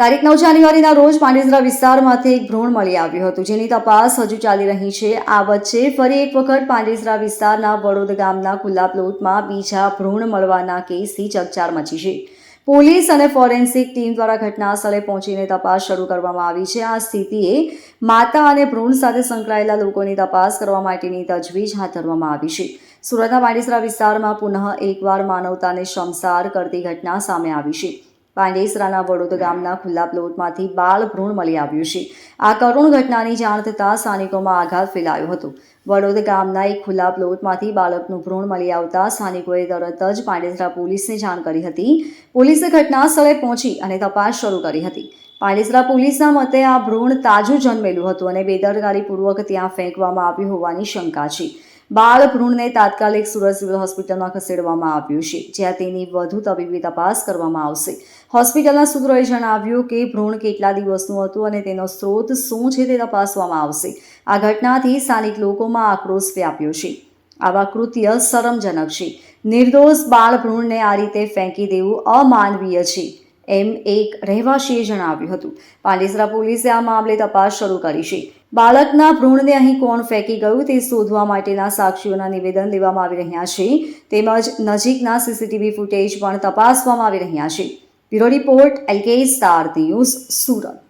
તારીખ નવ જાન્યુઆરીના રોજ પાંડેસરા વિસ્તારમાંથી એક ભ્રૂણ મળી આવ્યું હતું. જેની તપાસ હજુ ચાલી રહી છે. આ વચ્ચે ફરી એક વખત પાંડેસરા વિસ્તારના વડોદ ગામના ખુલ્લા પ્લોટમાં બીજા ભ્રૂણ મળવાના કેસથી ચકચાર મચી છે. પોલીસ અને ફોરેન્સિક ટીમ દ્વારા ઘટના સ્થળે પહોંચીને તપાસ શરૂ કરવામાં આવી છે. આ સ્થિતિએ માતા અને ભ્રૂણ સાથે સંકળાયેલા લોકોની તપાસ કરવા માટેની તજવીજ હાથ ધરવામાં આવી છે. સુરતના પાંડેસરા વિસ્તારમાં પુનઃ એકવાર માનવતાને શમસાર કરતી ઘટના સામે આવી છે. પાંડેસરાના વડોદ ગામના ખુલ્લા પ્લોટમાંથી બાળ ભ્રૂણ મળી આવ્યું છે. આ કરુણ ઘટનાની જાણ થતાં સ્થાનિકોમાં આઘાત ફેલાયો હતો. વડોદ ગામના એક ખુલ્લા પ્લોટમાંથી બાળકનું ભ્રૂણ મળી આવતા સ્થાનિકોએ તરત જ પાંડેસરા પોલીસને જાણ કરી હતી. પોલીસે ઘટના સ્થળે પહોંચી અને તપાસ શરૂ કરી હતી. પાંડેસરા પોલીસના મતે આ ભ્રૂણ તાજું જન્મેલું હતું અને બેદરકારીપૂર્વક ત્યાં ફેંકવામાં આવ્યું હોવાની શંકા છે. બાળ ભ્રૂણને તાત્કાલિક સુરત સિવિલ હોસ્પિટલમાં ખસેડવામાં આવ્યું છે, જ્યાં તેની વધુ તબીબી તપાસ કરવામાં આવશે. હોસ્પિટલના સૂત્રોએ જણાવ્યું કે ભ્રૂણ કેટલા દિવસનું હતું અને તેનો સ્ત્રોત શું છે તે તપાસવામાં આવશે. આ ઘટનાથી સ્થાનિક લોકોમાં આક્રોશ વ્યાપ્યો છે. આવા કૃત્ય શરમજનક છે. નિર્દોષ બાળ ભ્રૂણને આ રીતે ફેંકી દેવું અમાનવીય છે. એમ એક રહેવાસીએ જણાવ્યું હતું. પાંડેસરા પોલીસે આ મામલે તપાસ શરૂ કરી છે. બાળકના ભ્રૂણને અહીં કોણ ફેંકી ગયું તે શોધવા માટેના સાક્ષીઓના નિવેદન લેવામાં આવી રહ્યા છે. તેમજ નજીકના સીસીટીવી ફૂટેજ પણ તપાસવામાં આવી રહ્યા છે. Bureau report LK star news Surat.